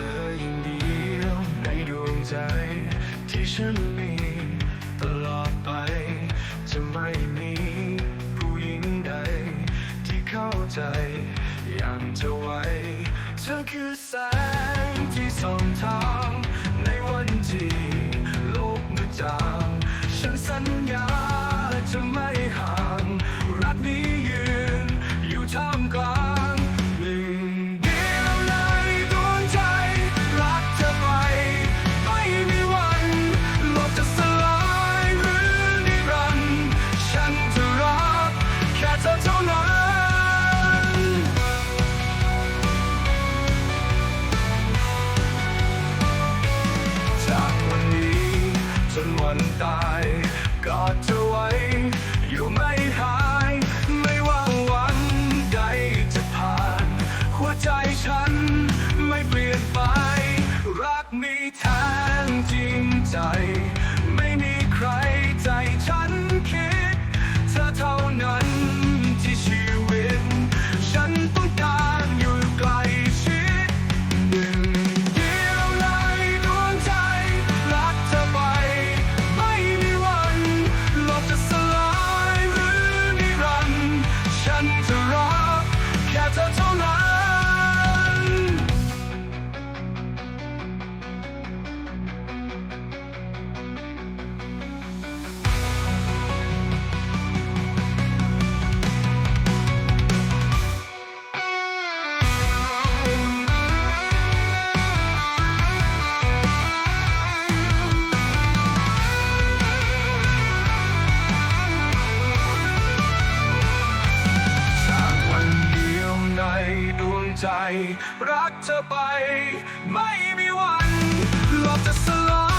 ออย่างเดียวในดวงใจ ที่ฉันมีตลอดไป จะไม่มีผู้หญิงใด ที่เข้าใจอย่างเธอไว้เธอคือแสงที่ส่องทาง ในวันที่โลกมืดจางฉันสัญญา จนวันตายกอดเธอไว้ อยู่ไม่หาย ไม่ว่าวันใดจะผ่าน หัวใจฉันไม่เปลี่ยนไป รักมีแทนจริงใจ ใจ รักเธอไป ไม่มีวันหลกจะสลาย